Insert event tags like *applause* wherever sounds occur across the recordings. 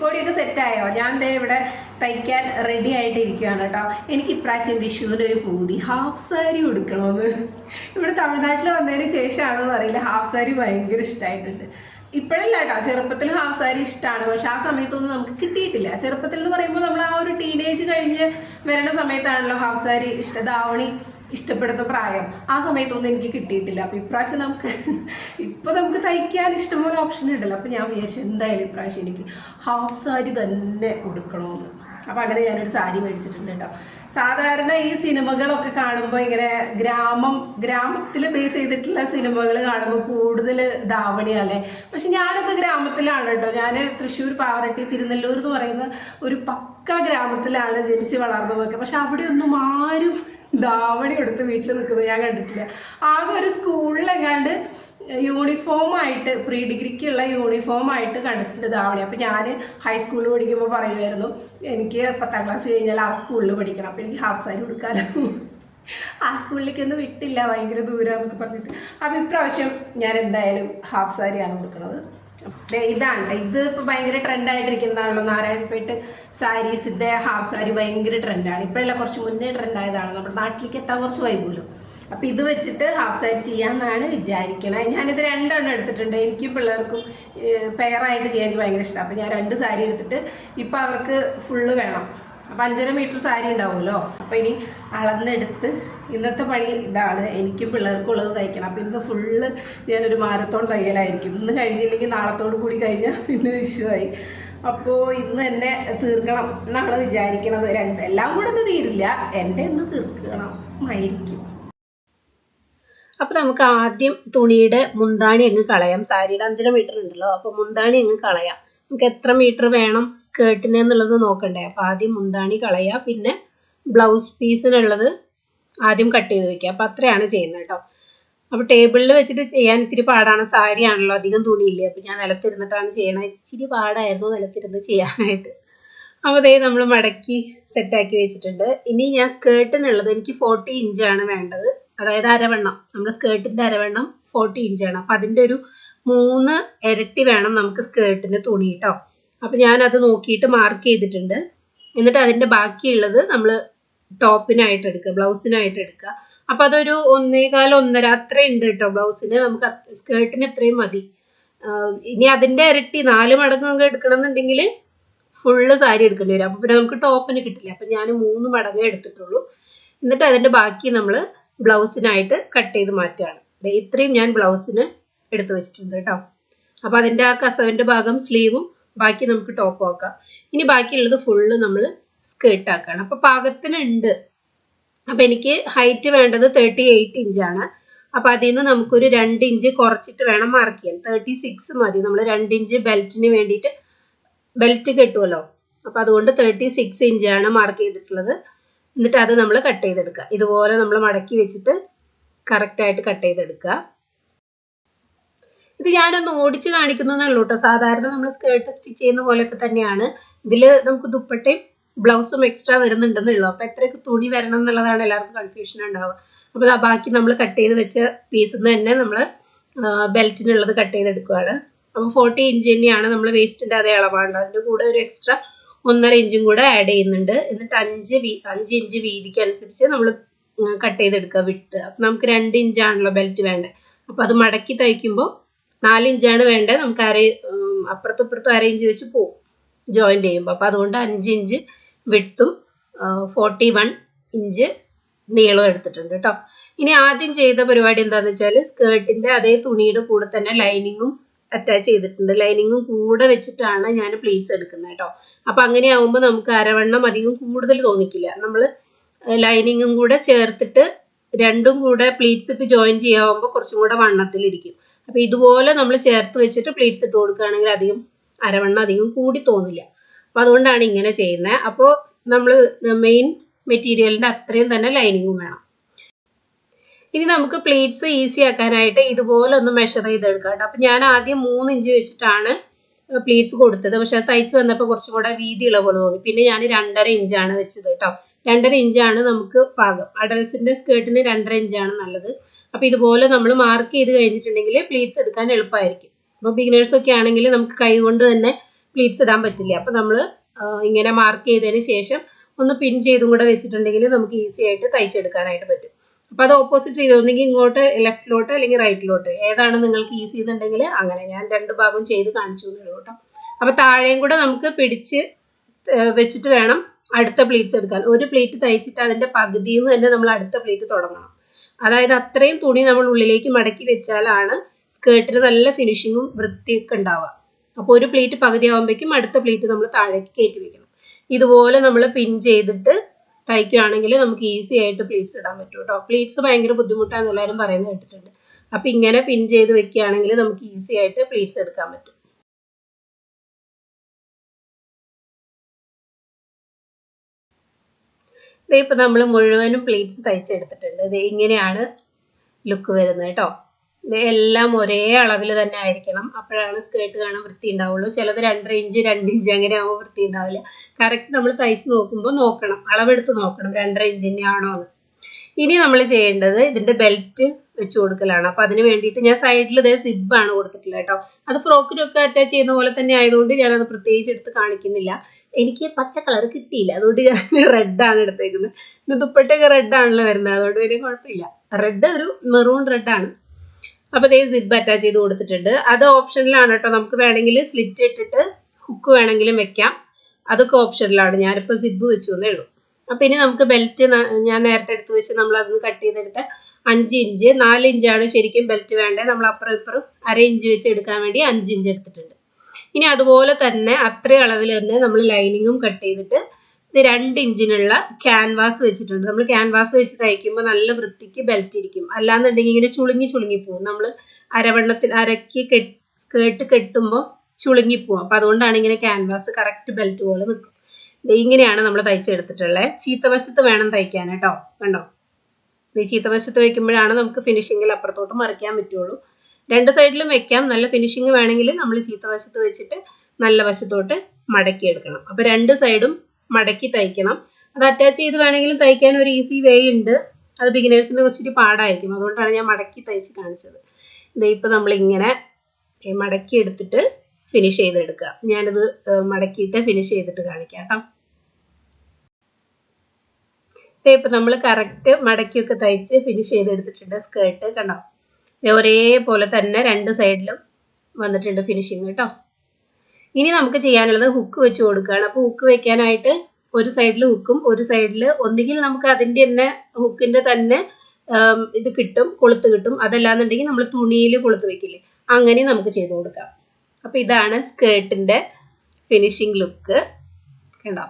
വിഷുക്കോടിയൊക്കെ സെറ്റായോ? ഞാൻ ദേ ഇവിടെ തയ്ക്കാൻ റെഡി ആയിട്ടിരിക്കുകയാണ് കേട്ടോ. എനിക്ക് ഇപ്രാവശ്യം വിഷുവിന് ഒരു പൂതി. ഹാഫ് സാരി ഉടുക്കണമെന്ന്. ഇവിടെ തമിഴ്നാട്ടിൽ വന്നതിന് ശേഷമാണെന്ന് അറിയില്ല. ഹാഫ് സാരി ഭയങ്കര ഇഷ്ടമായിട്ടുണ്ട് ഇപ്പോഴല്ല കേട്ടോ. ചെറുപ്പത്തിൽ ഹാഫ് സാരി ഇഷ്ടമാണ് പക്ഷെ ആ സമയത്തൊന്നും നമുക്ക് കിട്ടിയിട്ടില്ല. ചെറുപ്പത്തിൽ എന്ന് പറയുമ്പോൾ നമ്മൾ ആ ഒരു ടീനേജ് കഴിഞ്ഞ് വരണ സമയത്താണല്ലോ ഹാഫ് സാരി ഇഷ്ട. ധാവണി ഇഷ്ടപ്പെടുന്ന പ്രായം. ആ സമയത്തൊന്നും എനിക്ക് കിട്ടിയിട്ടില്ല. അപ്പം ഇപ്രാവശ്യം നമുക്ക് *laughs* ഇപ്പം നമുക്ക് തയ്ക്കാൻ ഇഷ്ടംപോലെ ഓപ്ഷൻ ഉണ്ടല്ലോ. അപ്പം ഞാൻ വിചാരിച്ചു എന്തായാലും ഇപ്രാവശ്യം എനിക്ക് ഹാഫ് സാരി തന്നെ കൊടുക്കണമെന്ന് അപ്പം അങ്ങനെ ഞാനൊരു സാരി മേടിച്ചിട്ടുണ്ട് കേട്ടോ സാധാരണ ഈ സിനിമകളൊക്കെ കാണുമ്പോൾ ഇങ്ങനെ ഗ്രാമം ഗ്രാമത്തിൽ ബേസ് ചെയ്തിട്ടുള്ള സിനിമകൾ കാണുമ്പോൾ കൂടുതൽ ധാവണിയല്ലേ? പക്ഷെ ഞാനൊക്കെ ഗ്രാമത്തിലാണ് കേട്ടോ ഞാൻ തൃശ്ശൂർ പാവറട്ടി തിരുനെല്ലൂർ എന്ന് പറയുന്ന ഒരു പക്ക ഗ്രാമത്തിലാണ് ജനിച്ച് വളർന്നതൊക്കെ. പക്ഷെ അവിടെയൊന്നും ആരും ധാവണി കൊടുത്ത് വീട്ടിൽ നിൽക്കുന്നത് ഞാൻ കണ്ടിട്ടില്ല. ആകെ ഒരു സ്കൂളിലെങ്ങാണ്ട് യൂണിഫോം ആയിട്ട് പ്രീ ഡിഗ്രിക്കുള്ള യൂണിഫോം ആയിട്ട് കണ്ടിട്ടുണ്ട് ദാവണി. അപ്പോൾ ഞാൻ ഹൈസ്കൂളിൽ പഠിക്കുമ്പോൾ പറയുമായിരുന്നു എനിക്ക് പത്താം ക്ലാസ് കഴിഞ്ഞാൽ ആ സ്കൂളിൽ പഠിക്കണം. അപ്പോൾ എനിക്ക് ഹാഫ് സാരി കൊടുക്കാമല്ലോ ആ സ്കൂളിലേക്കൊന്നും വിട്ടില്ല ഭയങ്കര ദൂരം എന്നൊക്കെ പറഞ്ഞിട്ട്. അപ്പോൾ ഇപ്രാവശ്യം ഞാൻ എന്തായാലും ഹാഫ് സാരിയാണ് കൊടുക്കുന്നത് ഇതാണ്. ഇത് ഇപ്പോൾ ഭയങ്കര ട്രെൻഡായിട്ടിരിക്കുന്നതാണല്ലോ നാരായണപ്പേട്ട് സാരീസിന്റെ ഹാഫ് സാരി ഭയങ്കര ട്രെൻഡാണ് ഇപ്പോഴല്ല കുറച്ച് മുന്നേ ട്രെൻഡായതാണ് നമ്മുടെ നാട്ടിലേക്ക് എത്താൻ കുറച്ച് വൈകുമല്ലോ അപ്പൊ ഇത് വെച്ചിട്ട് ഹാഫ് സാരി ചെയ്യാമെന്നാണ് വിചാരിക്കണേ. ഞാനിത് രണ്ടെണ്ണം എടുത്തിട്ടുണ്ട്. എനിക്കും പിള്ളേർക്കും പെയറായിട്ട് ചെയ്യാൻ എനിക്ക് ഭയങ്കര ഇഷ്ടമാണ് അപ്പൊ ഞാൻ രണ്ട് സാരി എടുത്തിട്ട് ഇപ്പൊ അവർക്ക് ഫുള്ള് വേണം. അപ്പം അഞ്ചര മീറ്റർ സാരി ഉണ്ടാവുമല്ലോ? അപ്പം ഇനി അളന്നെടുത്ത് ഇന്നത്തെ പണി ഇതാണ്. എനിക്കും പിള്ളേർക്കും ഉള്ളത് തയ്ക്കണം. അപ്പം ഇന്ന് ഫുള്ള് ഞാനൊരു മാരത്തോൺ തയ്യലായിരിക്കും. ഇന്ന് കഴിഞ്ഞില്ലെങ്കിൽ നാളത്തോട് കൂടി കഴിഞ്ഞാൽ പിന്നെ വിഷുവായി. അപ്പോൾ ഇന്ന് എന്നെ തീർക്കണം എന്നാണ് വിചാരിക്കണത്. രണ്ട് എല്ലാം കൂടെ ഒന്ന് തീരില്ല. എന്റെ ഇന്ന് തീർക്കണം ആയിരിക്കും അപ്പോൾ നമുക്ക് ആദ്യം തുണിയുടെ മുന്താണി അങ്ങ് കളയാം. സാരിയുടെ അഞ്ചര മീറ്റർ ഉണ്ടല്ലോ. അപ്പോൾ മുന്താണി അങ്ങ് കളയാം. നമുക്ക് എത്ര മീറ്റർ വേണം സ്കേർട്ടിന് എന്നുള്ളത് നോക്കണ്ടേ. അപ്പോൾ ആദ്യം മുന്താണി കളയുക പിന്നെ ബ്ലൗസ് പീസിനുള്ളത് ആദ്യം കട്ട് ചെയ്ത് വെക്കുക. അപ്പോൾ അത്രയാണ് ചെയ്യുന്നത് കേട്ടോ. അപ്പോൾ ടേബിളിൽ വെച്ചിട്ട് ചെയ്യാൻ ഇത്തിരി പാടാണ്. സാരി ആണല്ലോ അധികം തുണിയില്ലേ. അപ്പോൾ ഞാൻ നിലത്തിരുന്നിട്ടാണ് ചെയ്യണത്. ഇച്ചിരി പാടായിരുന്നു നിലത്തിരുന്ന് ചെയ്യാനായിട്ട്. അപ്പോൾ അതേ നമ്മൾ മടക്കി സെറ്റാക്കി വെച്ചിട്ടുണ്ട്. ഇനി ഞാൻ സ്കേർട്ടിനുള്ളത് എനിക്ക് ഫോർട്ടി ഇഞ്ചാണ് വേണ്ടത്. അതായത് അരവണ്ണം. നമ്മുടെ സ്കേർട്ടിന്റെ അരവണ്ണം ഫോർട്ടി ഇഞ്ചാണ് അപ്പോൾ അതിന്റെ ഒരു മൂന്ന് ഇരട്ടി വേണം നമുക്ക് സ്കേർട്ടിന് തുണി കേട്ടോ അപ്പം ഞാനത് നോക്കിയിട്ട് മാർക്ക് ചെയ്തിട്ടുണ്ട്. എന്നിട്ട് അതിന്റെ ബാക്കിയുള്ളത് നമ്മൾ ടോപ്പിനായിട്ട് എടുക്കുക ബ്ലൗസിനായിട്ട് എടുക്കുക. അപ്പം അതൊരു ഒന്നേകാൽ ഒന്നര അത്രയും ഉണ്ട് കേട്ടോ ബ്ലൗസിന്. നമുക്ക് സ്കേർട്ടിന് ഇത്രയും മതി. ഇനി അതിന്റെ ഇരട്ടി നാല് മടങ്ങ് നമുക്ക് എടുക്കണമെന്നുണ്ടെങ്കിൽ ഫുള്ള് സാരി എടുക്കേണ്ടി വരും. അപ്പോൾ പിന്നെ നമുക്ക് ടോപ്പിന് കിട്ടില്ല. അപ്പം ഞാൻ മൂന്ന് മടങ്ങേ എടുത്തിട്ടുള്ളൂ. എന്നിട്ട് അതിന്റെ ബാക്കി നമ്മൾ ബ്ലൗസിനായിട്ട് കട്ട് ചെയ്ത് മാറ്റുകയാണ്. ഇത്രയും ഞാൻ ബ്ലൗസിന് എടുത്ത് വെച്ചിട്ടുണ്ട് കേട്ടോ. അപ്പോൾ അതിന്റെ ആ കസവിന്റെ ഭാഗം സ്ലീവും ബാക്കി നമുക്ക് ടോപ്പ് ആക്കാം. ഇനി ബാക്കിയുള്ളത് ഫുള്ള് നമ്മൾ സ്കേർട്ട് ആക്കുകയാണ് അപ്പോൾ പാകത്തിനുണ്ട് അപ്പോൾ എനിക്ക് ഹൈറ്റ് വേണ്ടത് തേർട്ടി എയ്റ്റ് ഇഞ്ചാണ് അപ്പോൾ അതിൽ നിന്ന് നമുക്കൊരു രണ്ട് ഇഞ്ച് കുറച്ചിട്ട് വേണം മാർക്ക് ചെയ്യാൻ. തേർട്ടി സിക്സ് മതി. നമ്മൾ രണ്ട് ഇഞ്ച് ബെൽറ്റിന് വേണ്ടിയിട്ട് ബെൽറ്റ് കെട്ടുമല്ലോ അപ്പോൾ അതുകൊണ്ട് തേർട്ടി സിക്സ് ഇഞ്ചാണ് മാർക്ക് ചെയ്തിട്ടുള്ളത്. എന്നിട്ട് അത് നമ്മൾ കട്ട് ചെയ്തെടുക്കുക. ഇതുപോലെ നമ്മൾ മടക്കി വെച്ചിട്ട് കറക്റ്റായിട്ട് കട്ട് ചെയ്തെടുക്കുക. ഇത് ഞാനൊന്ന് ഓടിച്ച് കാണിക്കുന്നു എന്നുള്ളൂ കേട്ടോ സാധാരണ നമ്മൾ സ്കേർട്ട് സ്റ്റിച്ച് ചെയ്യുന്ന പോലെയൊക്കെ തന്നെയാണ്. ഇതിൽ നമുക്ക് ദുപ്പട്ടയും ബ്ലൗസും എക്സ്ട്രാ വരുന്നുണ്ടെന്നുള്ളൂ അപ്പോൾ എത്രയൊക്കെ തുണി വരണം എന്നുള്ളതാണ് എല്ലാവർക്കും കൺഫ്യൂഷൻ ഉണ്ടാവുക. അപ്പോൾ ബാക്കി നമ്മൾ കട്ട് ചെയ്ത് വെച്ച പീസിൽ നിന്ന് തന്നെ നമ്മൾ ബെൽറ്റിനുള്ളത് കട്ട് ചെയ്തെടുക്കുകയാണ് അപ്പോൾ ഫോർട്ടി ഇഞ്ച് തന്നെയാണ് നമ്മൾ വേസ്റ്റിന്റെ അതേ അളവാണ് അതിന്റെ കൂടെ ഒരു എക്സ്ട്രാ ഒന്നര ഇഞ്ചും കൂടെ ആഡ് ചെയ്യുന്നുണ്ട്. എന്നിട്ട് അഞ്ച് വീ അഞ്ച് ഇഞ്ച് വീതിക്ക് അനുസരിച്ച് നമ്മൾ കട്ട് ചെയ്തെടുക്കുക വിട്ട്. അപ്പം നമുക്ക് രണ്ട് ഇഞ്ചാണല്ലോ ബെൽറ്റ് വേണ്ടത് അപ്പോൾ അത് മടക്കി തയ്ക്കുമ്പോൾ നാല് ഇഞ്ചാണ് വേണ്ടത്. നമുക്ക് അര അപ്പുറത്തും ഇപ്പുറത്തും അര ഇഞ്ച് വെച്ച് പോവും. ജോയിന്റ് ചെയ്യുമ്പോൾ അപ്പോൾ അതുകൊണ്ട് അഞ്ച് ഇഞ്ച് വിട്ടും ഫോർട്ടി വൺ ഇഞ്ച് നീളം എടുത്തിട്ടുണ്ട് കേട്ടോ ഇനി ആദ്യം ചെയ്ത പരിപാടി എന്താണെന്ന് വെച്ചാൽ സ്കേർട്ടിന്റെ അതേ തുണിയുടെ കൂടെ തന്നെ ലൈനിങ്ങും അറ്റാച്ച് ചെയ്തിട്ടുണ്ട്. ലൈനിങ്ങും കൂടെ വെച്ചിട്ടാണ് ഞാൻ പ്ലീസ് എടുക്കുന്നത് കേട്ടോ അപ്പം അങ്ങനെ ആകുമ്പോൾ നമുക്ക് അരവണ്ണം അധികം കൂടുതൽ തോന്നിക്കില്ല. നമ്മൾ ലൈനിങ്ങും കൂടെ ചേർത്തിട്ട് രണ്ടും കൂടെ പ്ലീറ്റ്സ് ഇട്ട് ജോയിൻ ചെയ്യാവുമ്പോൾ കുറച്ചും കൂടെ വണ്ണത്തിലിരിക്കും. അപ്പോൾ ഇതുപോലെ നമ്മൾ ചേർത്ത് വെച്ചിട്ട് പ്ലീറ്റ്സ് ഇട്ട് കൊടുക്കുകയാണെങ്കിൽ അധികം അരവണ്ണം അധികം കൂടി തോന്നില്ല. അപ്പോൾ അതുകൊണ്ടാണ് ഇങ്ങനെ ചെയ്യുന്നത് അപ്പോൾ നമ്മൾ മെയിൻ മെറ്റീരിയലിന്റെ അത്രയും തന്നെ ലൈനിങ്ങും വേണം. ഇനി നമുക്ക് പ്ലീറ്റ്സ് ഈസി ആക്കാനായിട്ട് ഇതുപോലെ ഒന്ന് മെഷർ ചെയ്തെടുക്കാം കേട്ടോ. അപ്പം ഞാൻ ആദ്യം മൂന്ന് ഇഞ്ച് വെച്ചിട്ടാണ് പ്ലീറ്റ്സ് കൊടുത്തത്. പക്ഷെ അത് തയ്ച്ച് വന്നപ്പോൾ കുറച്ചും കൂടെ വീതിയുള്ള പോലെ തോന്നി. പിന്നെ ഞാൻ രണ്ടര ഇഞ്ചാണ് വെച്ചത് കേട്ടോ. രണ്ടര ഇഞ്ചാണ് നമുക്ക് പാകം. അഡൽസിന്റെ സ്കേർട്ടിന് രണ്ടര ഇഞ്ചാണ് നല്ലത്. അപ്പോൾ ഇതുപോലെ നമ്മൾ മാർക്ക് ചെയ്ത് കഴിഞ്ഞിട്ടുണ്ടെങ്കിൽ പ്ലീറ്റ്സ് എടുക്കാൻ എളുപ്പമായിരിക്കും അപ്പോൾ ബിഗിനേഴ്സ് ഒക്കെ ആണെങ്കിൽ നമുക്ക് കൈ കൊണ്ട് തന്നെ പ്ലീറ്റ്സ് ഇടാൻ പറ്റില്ല. അപ്പം നമ്മൾ ഇങ്ങനെ മാർക്ക് ചെയ്തതിന് ശേഷം ഒന്ന് പിൻ ചെയ്തും കൂടെ വെച്ചിട്ടുണ്ടെങ്കിൽ നമുക്ക് ഈസി ആയിട്ട് തയ്ച്ചെടുക്കാനായിട്ട് പറ്റും. അപ്പോൾ അത് ഓപ്പോസിറ്റ് ചെയ്ത് ഒന്നെങ്കിൽ ഇങ്ങോട്ട് ലെഫ്റ്റിലോട്ട് അല്ലെങ്കിൽ റൈറ്റിലോട്ട് ഏതാണ് നിങ്ങൾക്ക് ഈസി എന്നുണ്ടെങ്കിൽ അങ്ങനെ ഞാൻ രണ്ട് ഭാഗവും ചെയ്ത് കാണിച്ചു കേട്ടോ. അപ്പോൾ താഴെയും കൂടെ നമുക്ക് പിടിച്ച് വെച്ചിട്ട് വേണം അടുത്ത പ്ലീറ്റ്സ് എടുക്കാൻ. ഒരു പ്ലേറ്റ് തയ്ച്ചിട്ട് അതിന്റെ പകുതിയിൽ നിന്ന് തന്നെ നമ്മൾ അടുത്ത പ്ലേറ്റ് തുടങ്ങണം. അതായത് അത്രയും തുണി നമ്മൾ ഉള്ളിലേക്ക് മടക്കി വെച്ചാലാണ് സ്കേർട്ടിന് നല്ല ഫിനിഷിങ്ങും വൃത്തിയൊക്കെ ഉണ്ടാവുക. അപ്പോൾ ഒരു പ്ലേറ്റ് പകുതി ആകുമ്പോഴേക്കും അടുത്ത പ്ലേറ്റ് നമ്മൾ താഴേക്ക് കയറ്റി വെക്കണം. ഇതുപോലെ നമ്മൾ പിൻ ചെയ്തിട്ട് തയ്ക്കുകയാണെങ്കിൽ നമുക്ക് ഈസി ആയിട്ട് പ്ലീറ്റ്സ് ഇടാൻ പറ്റും കേട്ടോ. പ്ലീറ്റ്സ് ഭയങ്കര ബുദ്ധിമുട്ടാണെന്ന് എല്ലാവരും പറയുന്നത് കേട്ടിട്ടുണ്ട്. അപ്പം ഇങ്ങനെ പിൻ ചെയ്ത് വെക്കുകയാണെങ്കിൽ നമുക്ക് ഈസി ആയിട്ട് പ്ലീറ്റ്സ് എടുക്കാൻ പറ്റും. ഇപ്പം നമ്മൾ മുഴുവനും പ്ലേറ്റ്സ് തയ്ച്ചെടുത്തിട്ടുണ്ട്. ഇത് ഇങ്ങനെയാണ് ലുക്ക് വരുന്നത് കേട്ടോ. എല്ലാം ഒരേ അളവിൽ തന്നെ ആയിരിക്കണം. അപ്പോഴാണ് സ്കേർട്ട് കാണാൻ വൃത്തി ഉണ്ടാവുള്ളൂ. ചിലത് രണ്ടര ഇഞ്ച് രണ്ട് ഇഞ്ച് അങ്ങനെ ആകുമ്പോൾ വൃത്തി ഉണ്ടാവില്ല. കറക്റ്റ് നമ്മൾ തയ്ച്ച് നോക്കുമ്പോൾ നോക്കണം. അളവെടുത്ത് നോക്കണം. രണ്ടര ഇഞ്ച് തന്നെയാണോ എന്ന്. ഇനി നമ്മൾ ചെയ്യേണ്ടത് ഇതിന്റെ ബെൽറ്റ് വെച്ച് കൊടുക്കലാണ്. അപ്പോൾ അതിന് വേണ്ടിയിട്ട് ഞാൻ സൈഡിൽ ഇതേ സിബാണ് കൊടുത്തിട്ടുള്ളത് കേട്ടോ. അത് ഫ്രോക്കിനൊക്കെ അറ്റാച്ച് ചെയ്യുന്ന പോലെ തന്നെ ആയതുകൊണ്ട് ഞാനത് പ്രത്യേകിച്ച് എടുത്ത് കാണിക്കുന്നില്ല. എനിക്ക് പച്ച കളർ കിട്ടിയില്ല. അതുകൊണ്ട് ഞാൻ റെഡാണ് എടുത്തേക്കുന്നത്. ഇത് ദുപ്പട്ടയൊക്കെ റെഡാണല്ലോ വരുന്നത്. അതുകൊണ്ട് വലിയ കുഴപ്പമില്ല. റെഡ് ഒരു മെറൂൺ റെഡാണ് അപ്പോൾ ദേ സിബ് അറ്റാച്ച് ചെയ്ത് കൊടുത്തിട്ടുണ്ട്. അത് ഓപ്ഷനിലാണ് കേട്ടോ. നമുക്ക് വേണമെങ്കിൽ സ്ലിറ്റ് ഇട്ടിട്ട് ഹുക്ക് വേണമെങ്കിലും വെക്കാം. അതൊക്കെ ഓപ്ഷനിലാണ് ഞാനിപ്പോൾ സിബ് വെച്ചു എന്നേ ഉള്ളൂ. അപ്പം ഇനി നമുക്ക് ബെൽറ്റ് ഞാൻ നേരത്തെ എടുത്ത് വെച്ച് നമ്മൾ അതിന് കട്ട് ചെയ്തെടുത്ത അഞ്ച് ഇഞ്ച് നാല് ഇഞ്ചാണ് ശരിക്കും ബെൽറ്റ് വേണ്ടത്. നമ്മൾ അപ്പുറം ഇപ്പുറം അര ഇഞ്ച് വെച്ച് എടുക്കാൻ വേണ്ടി അഞ്ച് ഇഞ്ച് എടുത്തിട്ടുണ്ട്. ഇനി അതുപോലെ തന്നെ അത്ര അളവിൽ തന്നെ നമ്മൾ ലൈനിങ്ങും കട്ട് ചെയ്തിട്ട് ഇത് രണ്ട് ഇഞ്ചിനുള്ള ക്യാൻവാസ് വെച്ചിട്ടുണ്ട്. നമ്മൾ ക്യാൻവാസ് വെച്ച് തയ്ക്കുമ്പോൾ നല്ല വൃത്തിക്ക് ബെൽറ്റ് ഇരിക്കും. അല്ലാന്നുണ്ടെങ്കിൽ ഇങ്ങനെ ചുളുങ്ങി ചുളുങ്ങി പോകും നമ്മൾ അരവണ്ണത്തിൽ അരയ്ക്ക് കെട്ട് സ്കേർട്ട് കെട്ടുമ്പോൾ ചുളുങ്ങി പോകും അപ്പം അതുകൊണ്ടാണ് ഇങ്ങനെ ക്യാൻവാസ് കറക്റ്റ് ബെൽറ്റ് പോലെ നിൽക്കും ഇങ്ങനെയാണ് നമ്മൾ തയ്ച്ചെടുത്തിട്ടുള്ളത്. ചീത്തവശത്ത് വേണം തയ്ക്കാൻ കേട്ടോ. കണ്ടോ? ഈ ചീത്തവശത്ത് വയ്ക്കുമ്പോഴാണ് നമുക്ക് ഫിനിഷിങ്ങിൽ അപ്പുറത്തോട്ട് മറിക്കാൻ പറ്റുള്ളൂ. രണ്ട് സൈഡിലും വെക്കാം. നല്ല ഫിനിഷിങ് വേണമെങ്കിൽ നമ്മൾ ചീത്ത വശത്ത് വെച്ചിട്ട് നല്ല വശത്തോട്ട് മടക്കി എടുക്കണം അപ്പോൾ രണ്ട് സൈഡും മടക്കി തയ്ക്കണം. അത് അറ്റാച്ച് ചെയ്ത് വേണമെങ്കിലും തയ്ക്കാൻ ഒരു ഈസി വേ ഉണ്ട്. അത് ബിഗിനേഴ്സിന് കുറച്ചിട്ട് പാടായിരിക്കും. അതുകൊണ്ടാണ് ഞാൻ മടക്കി തയ്ച്ച് കാണിച്ചത്. ഇതിപ്പോൾ നമ്മളിങ്ങനെ മടക്കി എടുത്തിട്ട് ഫിനിഷ് ചെയ്തെടുക്കുക. ഞാനിത് മടക്കിയിട്ട് ഫിനിഷ് ചെയ്തിട്ട് കാണിക്കാം കേട്ടോ. ഇപ്പം നമ്മൾ കറക്റ്റ് മടക്കിയൊക്കെ തയ്ച്ച് ഫിനിഷ് ചെയ്തെടുത്തിട്ടുണ്ട്. സ്കേർട്ട് കണ്ടോ? ഒരേപോലെ തന്നെ രണ്ട് സൈഡിലും വന്നിട്ടുണ്ട് ഫിനിഷിങ് കേട്ടോ ഇനി നമുക്ക് ചെയ്യാനുള്ളത് ഹുക്ക് വെച്ച് കൊടുക്കുകയാണ്. അപ്പോൾ ഹുക്ക് വെക്കാനായിട്ട് ഒരു സൈഡിൽ ഹുക്കും ഒരു സൈഡിൽ ഒന്നുകിൽ നമുക്ക് അതിന്റെ തന്നെ ഹുക്കിന്റെ തന്നെ ഇത് കിട്ടും കൊളുത്ത് കിട്ടും. അതല്ലാന്നുണ്ടെങ്കിൽ നമ്മൾ തുണിയിൽ കൊളുത്ത് വെക്കില്ലേ? അങ്ങനെ നമുക്ക് ചെയ്ത് കൊടുക്കാം. അപ്പോൾ ഇതാണ് സ്കേർട്ടിന്റെ ഫിനിഷിങ് ലുക്ക് കണ്ടോ?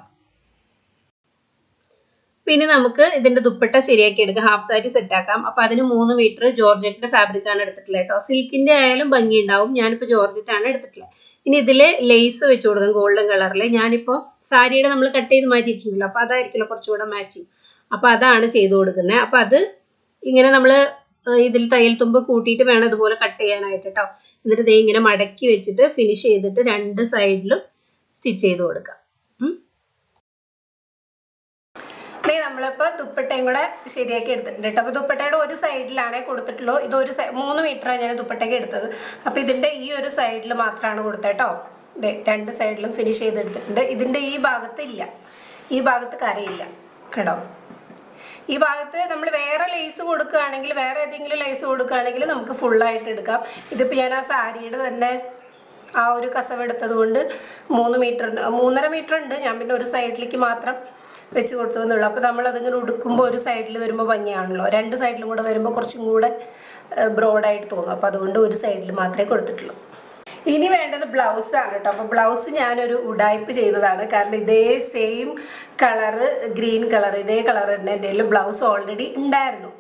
പിന്നെ നമുക്ക് ഇതിന്റെ ദുപ്പട്ട ശരിയാക്കി എടുക്കാം. ഹാഫ് സാരി സെറ്റ് ആക്കാം. അപ്പൊ അതിന് മൂന്ന് മീറ്റർ ജോർജറ്റിന്റെ ഫാബ്രിക് ആണ് എടുത്തിട്ടുള്ളത് കേട്ടോ. സിൽക്കിന്റെ ആയാലും ഭംഗി ഉണ്ടാവും. ഞാനിപ്പോ ജോർജറ്റ് ആണ് എടുത്തിട്ടുള്ളത്. ഇനി ഇതിൽ ലേസ് വെച്ച് കൊടുക്കാം ഗോൾഡൻ കളറിൽ ഞാനിപ്പോ സാരിയുടെ നമ്മൾ കട്ട് ചെയ്ത് മാറ്റിയിട്ടുണ്ടല്ലോ. അപ്പൊ അതായിരിക്കില്ല കുറച്ചുകൂടെ മാച്ചിങ് അപ്പൊ അതാണ് ചെയ്ത് കൊടുക്കുന്നത്. അപ്പൊ അത് ഇങ്ങനെ നമ്മൾ ഇതിൽ തയ്യൽ തുമ്പ് കൂട്ടിയിട്ട് വേണം ഇതുപോലെ കട്ട് ചെയ്യാനായിട്ട് കേട്ടോ. എന്നിട്ട് ദേ ഇങ്ങനെ മടക്കി വെച്ചിട്ട് ഫിനിഷ് ചെയ്തിട്ട് രണ്ട് സൈഡിലും സ്റ്റിച്ച് ചെയ്ത് കൊടുക്കാം. നമ്മളിപ്പോൾ ദുപ്പട്ടയും കൂടെ ശരിയാക്കി എടുത്തിട്ടുണ്ട് അപ്പോൾ ദുപ്പട്ടയുടെ ഒരു സൈഡിലാണേ കൊടുത്തിട്ടുള്ളൂ. ഇത് ഒരു മൂന്ന് മീറ്ററാണ് ഞാൻ ദുപ്പട്ടയ്ക്ക് എടുത്തത്. അപ്പോൾ ഇതിന്റെ ഈ ഒരു സൈഡിൽ മാത്രമാണ് കൊടുത്തത് കേട്ടോ. ദേ രണ്ട് സൈഡിലും ഫിനിഷ് ചെയ്തെടുത്തിട്ടുണ്ട്. ഇതിന്റെ ഈ ഭാഗത്ത് ഇല്ല. ഈ ഭാഗത്ത് കരയില്ല കേട്ടോ. ഈ ഭാഗത്ത് നമ്മൾ വേറെ ലേസ് കൊടുക്കുകയാണെങ്കിൽ വേറെ ഏതെങ്കിലും ലേസ് കൊടുക്കുകയാണെങ്കിൽ നമുക്ക് ഫുള്ളായിട്ട് എടുക്കാം. ഇതിപ്പോൾ ഞാൻ ആ സാരിയുടെ തന്നെ ആ ഒരു കസവെടുത്തത് കൊണ്ട് മൂന്ന് മീറ്റർ മൂന്നര മീറ്റർ ഉണ്ട്. ഞാൻ പിന്നെ ഒരു സൈഡിലേക്ക് മാത്രം വെച്ച് കൊടുത്തു എന്നുള്ളൂ അപ്പോൾ നമ്മൾ അതിങ്ങനെ ഉടുക്കുമ്പോൾ ഒരു സൈഡിൽ വരുമ്പോൾ ഭംഗിയാണല്ലോ. രണ്ട് സൈഡിലും കൂടെ വരുമ്പോൾ കുറച്ചും കൂടെ ബ്രോഡായിട്ട് തോന്നും. അപ്പോൾ അതുകൊണ്ട് ഒരു സൈഡിൽ മാത്രമേ കൊടുത്തിട്ടുള്ളൂ. ഇനി വേണ്ടത് ബ്ലൗസ് ആണ് കേട്ടോ. അപ്പോൾ ബ്ലൗസ് ഞാനൊരു ഉടായ്പ് ചെയ്തതാണ്. കാരണം ഇതേ സെയിം കളറ് ഗ്രീൻ കളർ ഇതേ കളർ തന്നെ എന്റെ ബ്ലൗസ് ഓൾറെഡി ഉണ്ടായിരുന്നു.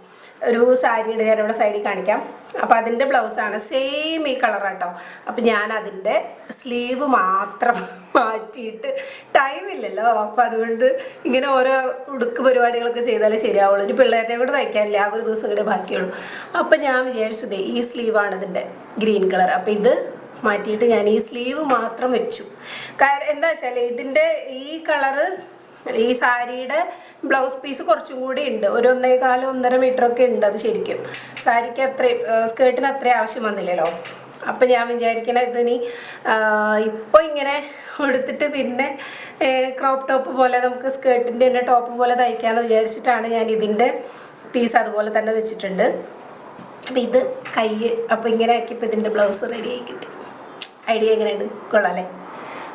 ഒരു സാരിയുടെ ഞാൻ ഇവിടെ സൈഡിൽ കാണിക്കാം. അപ്പോൾ അതിന്റെ ബ്ലൗസാണ് സെയിം ഈ കളർ കേട്ടോ അപ്പോൾ ഞാൻ അതിന്റെ സ്ലീവ് മാത്രം *laughs* മാറ്റിയിട്ട് ടൈമില്ലല്ലോ അപ്പോൾ അതുകൊണ്ട് ഇങ്ങനെ ഓരോ ഉടുക്ക് പരിപാടികളൊക്കെ ചെയ്താലേ ശരിയാവുള്ളൂ. ഇനി പിള്ളേരെ കൂടെ തയ്ക്കാനില്ല? ആ ഒരു ദിവസം കൂടെ ബാക്കിയുള്ളൂ. അപ്പോൾ ഞാൻ വിചാരിച്ചതേ ഈ സ്ലീവാണ് ഇതിന്റെ ഗ്രീൻ കളർ അപ്പോൾ ഇത് മാറ്റിയിട്ട് ഞാൻ ഈ സ്ലീവ് മാത്രം വെച്ചു. എന്താ വെച്ചാൽ ഇതിന്റെ ഈ കളറ് ഈ സാരിയുടെ ബ്ലൗസ് പീസ് കുറച്ചും കൂടി ഉണ്ട്. ഒരു ഒന്നേകാൽ ഒന്നര മീറ്റർ ഒക്കെ ഉണ്ട് അത് ശരിക്കും. സാരിക്ക് അത്രയും സ്കേർട്ടിന് അത്രയും ആവശ്യം വന്നില്ലല്ലോ. അപ്പം ഞാൻ വിചാരിക്കണ ഇതിനി ഇപ്പോൾ ഇങ്ങനെ എടുത്തിട്ട് പിന്നെ ക്രോപ്പ് ടോപ്പ് പോലെ നമുക്ക് സ്കേർട്ടിന്റെ തന്നെ ടോപ്പ് പോലെ തയ്ക്കാമെന്ന് വിചാരിച്ചിട്ടാണ് ഞാൻ ഇതിന്റെ പീസ് അതുപോലെ തന്നെ വെച്ചിട്ടുണ്ട്. അപ്പം ഇത് കൈ അപ്പം ഇങ്ങനെ ആക്കിയപ്പോൾ ഇതിന്റെ ബ്ലൗസ് റെഡി ആയി കിട്ടി. ഐഡിയ എങ്ങനെയുണ്ട്? കൊള്ളാം അല്ലേ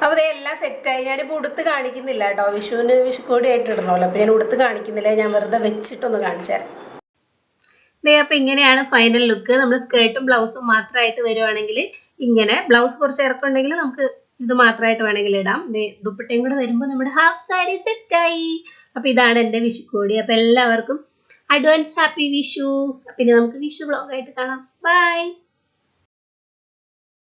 അപ്പോൾ ഇതെല്ലാം സെറ്റായി ഞാനിപ്പോൾ ഉടുത്ത് കാണിക്കുന്നില്ല കേട്ടോ. വിഷുവിന് വിഷുക്കോടി ആയിട്ട് ഇടണമല്ലോ അപ്പോൾ ഞാൻ ഉടുത്ത് കാണിക്കുന്നില്ല. ഞാൻ വെറുതെ വെച്ചിട്ടൊന്ന് കാണിച്ചു തരാം. ദേ അപ്പോൾ ഇങ്ങനെയാണ് ഫൈനൽ ലുക്ക് നമ്മൾ സ്കേർട്ടും ബ്ലൗസും മാത്രമായിട്ട് വരുവാണെങ്കിൽ ഇങ്ങനെ ബ്ലൗസ് കുറച്ച് ഇറക്കുണ്ടെങ്കിൽ നമുക്ക് ഇത് മാത്രമായിട്ട് വേണമെങ്കിൽ ഇടാം. ദുപ്പട്ടയും കൂടെ വരുമ്പോൾ നമ്മുടെ ഹാഫ് സാരി സെറ്റായി അപ്പോൾ ഇതാണ് എന്റെ വിഷുക്കോടി. അപ്പോൾ എല്ലാവർക്കും അഡ്വാൻസ് ഹാപ്പി വിഷു. പിന്നെ നമുക്ക് വിഷു ബ്ലോഗായിട്ട് കാണാം. ബൈ